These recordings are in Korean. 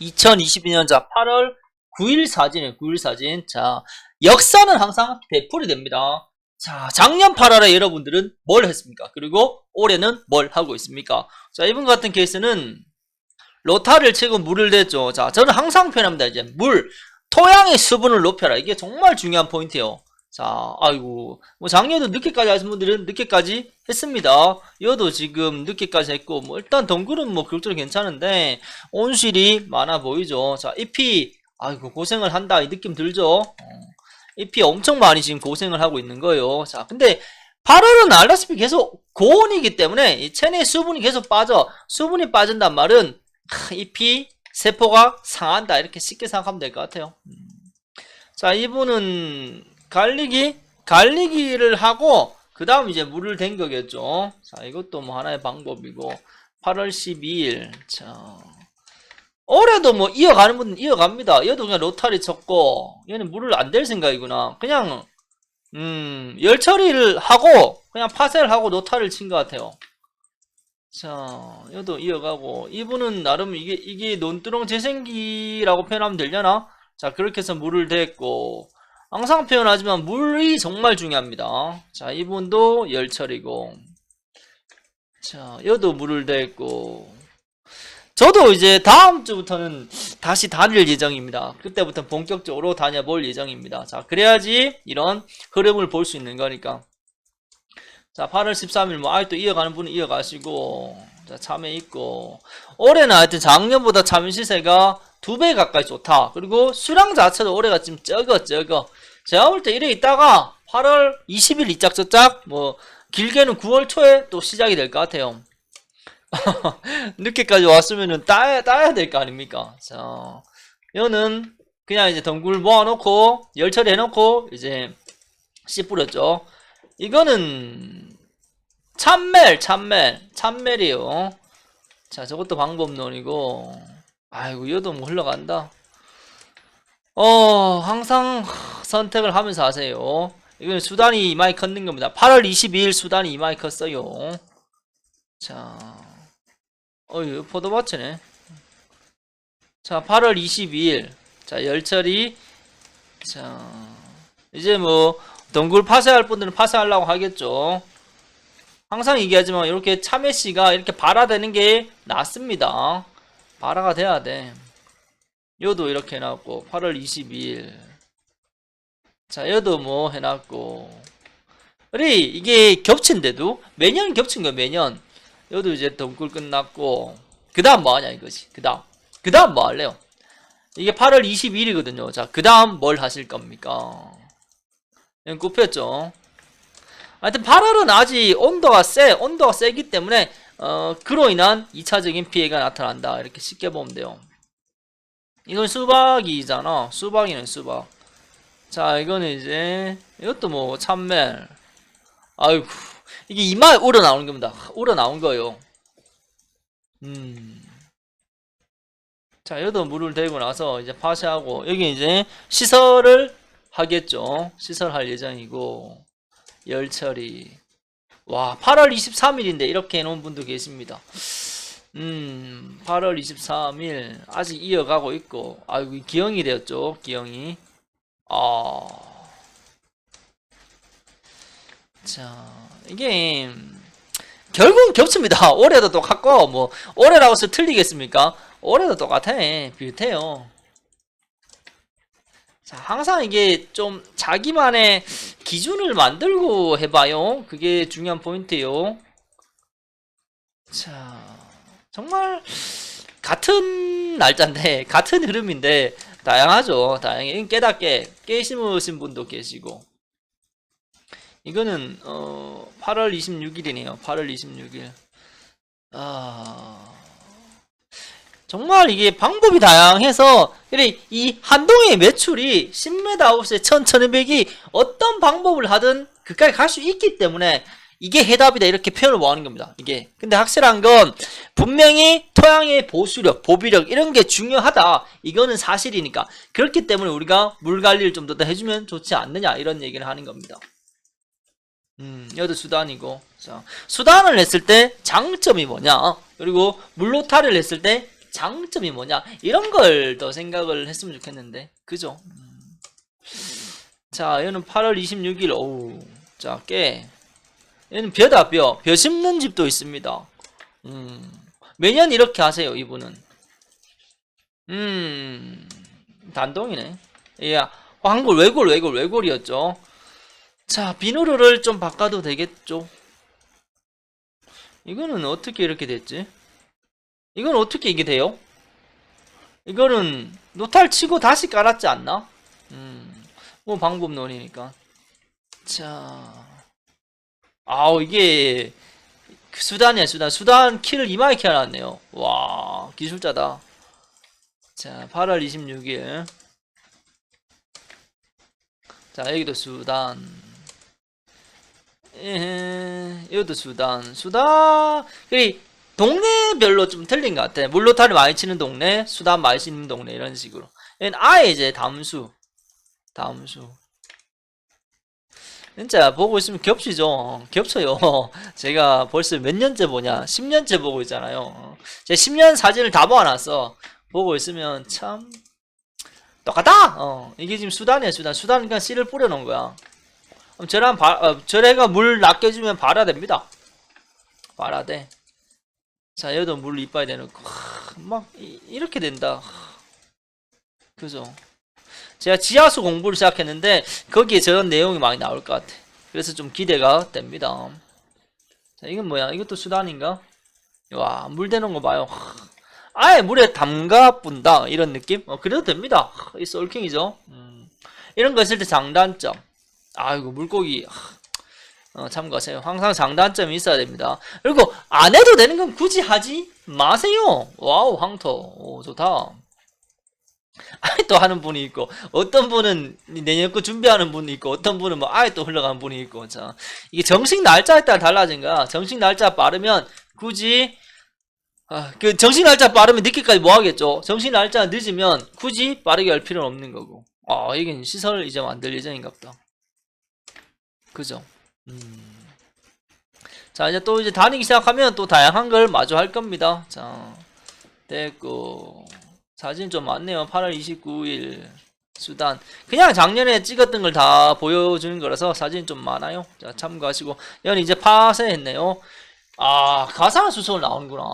2022년 자 8월 9일 사진이에요. 9일 사진. 자, 역사는 항상 되풀이 됩니다. 자, 작년 8월에 여러분들은 뭘 했습니까? 그리고 올해는 뭘 하고 있습니까? 자, 이번 같은 케이스는 로타를 치고 물을 댔죠. 자, 저는 항상 표현합니다. 이제 물, 토양의 수분을 높여라. 이게 정말 중요한 포인트예요. 자, 아이고, 뭐 작년에도 늦게까지 하신 분들은 늦게까지 했습니다. 여도 지금 늦게까지 했고, 뭐 일단 덩굴은 뭐 그럭저럭 괜찮은데 온실이 많아 보이죠. 자, 잎이 아이고 고생을 한다 이 느낌 들죠. 어, 잎이 엄청 많이 지금 고생을 하고 있는 거예요. 자, 근데 8월은 알다시피 계속 고온이기 때문에 이 체내 수분이 계속 빠져. 수분이 빠진단 말은 하, 잎이 세포가 상한다 이렇게 쉽게 생각하면 될 것 같아요. 음. 자, 이분은 갈리기 갈리기를 하고 그 다음 이제 물을 댄 거겠죠. 자, 이것도 뭐 하나의 방법이고 8월 12일 자 올해도 뭐 이어가는 분은 이어갑니다. 얘도 그냥 로타리 쳤고 얘는 물을 안 댈 생각이구나. 그냥 음, 열 처리를 하고 그냥 파쇄를 하고 노타를 친 것 같아요. 자, 얘도 이어가고 이분은 나름 이게 이게 논두렁 재생기라고 표현하면 되려나? 자, 그렇게 해서 물을 댔고 항상 표현하지만 물이 정말 중요합니다. 자, 이분도 열 처리고 자, 얘도 물을 댔고 저도 이제 다음 주부터는 다시 다닐 예정입니다. 그때부터 본격적으로 다녀볼 예정입니다. 자, 그래야지 이런 흐름을 볼 수 있는 거니까. 자, 8월 13일 뭐 아직도 이어가는 분은 이어가시고 자, 참외 있고 올해는 하여튼 작년보다 참외 시세가 두 배 가까이 좋다. 그리고 수량 자체도 올해가 좀 적어 적어. 제가 볼 때 이래 있다가 8월 20일 이짝저짝 뭐 길게는 9월 초에 또 시작이 될 것 같아요. 늦게까지 왔으면은 따야, 따야 될 거 아닙니까? 자, 이거는 그냥 이제 덩굴 모아놓고, 열 처리해놓고, 이제 씨 뿌렸죠. 이거는 참멜, 참멜, 참멜이에요. 자, 저것도 방법론이고, 아이고, 이것도 뭐 흘러간다. 어, 항상 선택을 하면서 하세요. 이건 수단이 이마에 컸는 겁니다. 8월 22일 수단이 이마에 컸어요. 자, 어이 포도밭이네. 자, 8월 22일. 자, 열처리. 자, 이제 뭐 덩굴 파쇄할 분들은 파쇄하려고 하겠죠. 항상 얘기하지만 이렇게 참외씨가 이렇게 발화되는 게 낫습니다. 발화가 돼야 돼. 요도 이렇게 해놨고 8월 22일. 자, 여도 뭐 해놨고. 우리 이게 겹친데도 매년 겹친 거야 매년. 여도 이제 덩굴 끝났고 그 다음 뭐 하냐 이거지 그 다음 그 다음 뭐 할래요 이게 8월 22일이거든요 자그 다음 뭘 하실 겁니까 이건 굽혔죠 하여튼 8월은 아직 온도가 세 온도가 세기 때문에 어 그로 인한 2차적인 피해가 나타난다 이렇게 쉽게 보면 돼요 이건 수박이잖아 수박이는 수박 자 이거는 이제 이것도 뭐 참멜 아이고 이게 이마에 우러나오는 겁니다. 우러나온 거예요. 음. 자, 여기도 물을 대고 나서 이제 파쇄하고, 여기 이제 시설을 하겠죠. 시설할 예정이고, 열처리. 와, 8월 23일인데 이렇게 해놓은 분도 계십니다. 음, 8월 23일. 아직 이어가고 있고, 아이고, 기영이 되었죠. 기영이. 아. 자, 이게 결국은 겹칩니다. 올해도 똑같고 뭐 올해라고 해서 틀리겠습니까? 올해도 똑같아. 비슷해요. 자, 항상 이게 좀 자기만의 기준을 만들고 해봐요. 그게 중요한 포인트예요. 자, 정말 같은 날짜인데 같은 흐름인데 다양하죠. 다양해. 깨닫게 깨심으신 분도 계시고. 이거는 어 8월 26일이네요. 8월 26일. 아 정말 이게 방법이 다양해서 이 한동의 매출이 10m 아웃에 1,200이 어떤 방법을 하든 그까지 갈 수 있기 때문에 이게 해답이다 이렇게 표현을 원하는 겁니다. 이게 근데 확실한 건 분명히 토양의 보수력, 보비력 이런 게 중요하다. 이거는 사실이니까 그렇기 때문에 우리가 물 관리를 좀 더 해주면 좋지 않느냐 이런 얘기를 하는 겁니다. 음, 여도 수단이고. 자, 수단을 했을 때 장점이 뭐냐? 그리고 물로타를 했을 때 장점이 뭐냐 이런 걸 더 생각을 했으면 좋겠는데 그죠? 음. 자 얘는 8월 26일 오우 자깨 얘는 벼다 벼. 벼 심는 집도 있습니다. 음. 매년 이렇게 하세요, 이분은. 음. 단동이네. 예. 황골, 외골, 외골, 외골이었죠. 자, 비누르를 좀 바꿔도 되겠죠. 이거는 어떻게 이렇게 됐지? 이건 어떻게 이게 돼요? 이거는 노탈 치고 다시 깔았지 않나? 음. 뭐 방법론이니까. 자. 아우 이게 그 수단이야 수단 수단 키를 이마에 키워놨네요 와 기술자다 자 8월 26일 자 여기도 수단 에 여기도 수단 수단 이 동네별로 좀 틀린 것 같아 물로타를 많이 치는 동네 수단 많이 치는 동네 이런 식으로 얘는 아예 이제 담수 담수 진짜 보고 있으면 겹치죠. 겹쳐요. 제가 벌써 몇 년째 보냐? 10년째 보고 있잖아요. 제가 10년 사진을 다 모아놨어. 보고 있으면 참 똑같다. 어, 이게 지금 수단이야 수단. 수단 그냥 씨를 뿌려놓은 거야. 그럼 저랑 바, 어, 저래가 물 낚여주면 발화 됩니다. 발화 돼. 자 얘도 물 대놓고 하, 막 이, 이렇게 된다. 그죠? 제가 지하수 공부를 시작했는데 거기에 저런 내용이 많이 나올 것 같아. 그래서 좀 기대가 됩니다. 자, 이건 뭐야? 이것도 수단인가? 와, 물 대는 거 봐요. 하, 아예 물에 담가 분다 이런 느낌? 어, 그래도 됩니다. 하, 이 썰킹이죠. 음, 이런 거 있을 때 장단점. 아이고 물고기 하, 어, 참고하세요. 항상 장단점이 있어야 됩니다. 그리고 안 해도 되는 건 굳이 하지 마세요. 와우 황토, 오 좋다. 아예 또 하는 분이 있고 어떤 분은 내년 거 준비하는 분이 있고 어떤 분은 뭐 아예 또 흘러가는 분이 있고 자 이게 정식 날짜에 따라 달라진 거야 정식 날짜 빠르면 굳이 아, 그 정식 날짜 빠르면 늦게까지 뭐 하겠죠 정식 날짜 늦으면 굳이 빠르게 할 필요는 없는 거고 아 이게 시설 이제 만들 예정인가 보다 그죠 음. 자 이제 또 이제 다니기 시작하면 또 다양한 걸 마주할 겁니다 자 됐고 사진 좀 많네요. 8월 29일 수단. 그냥 작년에 찍었던 걸 다 보여주는 거라서 사진 좀 많아요. 자, 참고하시고. 연 이제 파쇄했네요. 아, 가상 수소를 나오는구나.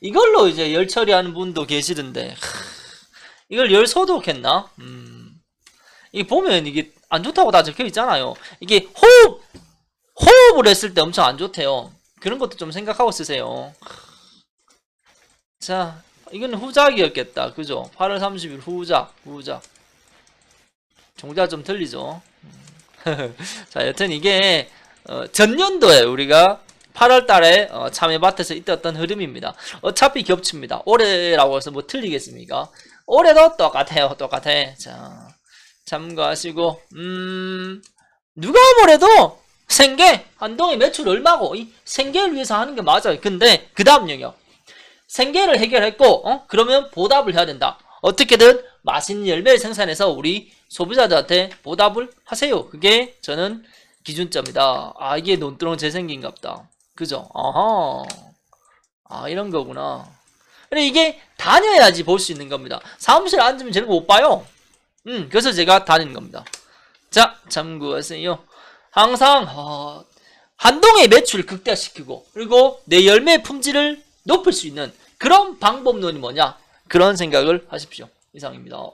이걸로 이제 열 처리하는 분도 계시던데. 하, 이걸 열 소독했나? 음. 이게 보면 이게 안 좋다고 다 적혀 있잖아요. 이게 호흡, 호흡을 했을 때 엄청 안 좋대요. 그런 것도 좀 생각하고 쓰세요. 자, 이건 후작이었겠다. 그죠? 8월 30일 후작, 후작. 종자 좀 틀리죠? 자, 여튼 이게, 어, 전년도에 우리가 8월 달에 어, 참외밭에서 있었던 흐름입니다. 어차피 겹칩니다. 올해라고 해서 뭐 틀리겠습니까? 올해도 똑같아요. 똑같아. 자, 참고하시고, 음, 누가 뭐래도 생계, 한동의 매출 얼마고, 이 생계를 위해서 하는 게 맞아요. 근데, 그 다음 영역. 생계를 해결했고 어? 그러면 보답을 해야 된다. 어떻게든 맛있는 열매를 생산해서 우리 소비자들한테 보답을 하세요. 그게 저는 기준점이다. 아 이게 논두렁 재생기인갑다. 그죠? 아하. 아 이런 거구나. 근데 이게 다녀야지 볼 수 있는 겁니다. 사무실에 앉으면 거못 봐요. 음 그래서 제가 다니는 겁니다. 자 참고하세요. 항상 어, 한동의 매출 극대화시키고 그리고 내 열매 품질을 높일 수 있는 그런 방법론이 뭐냐? 그런 생각을 하십시오. 이상입니다.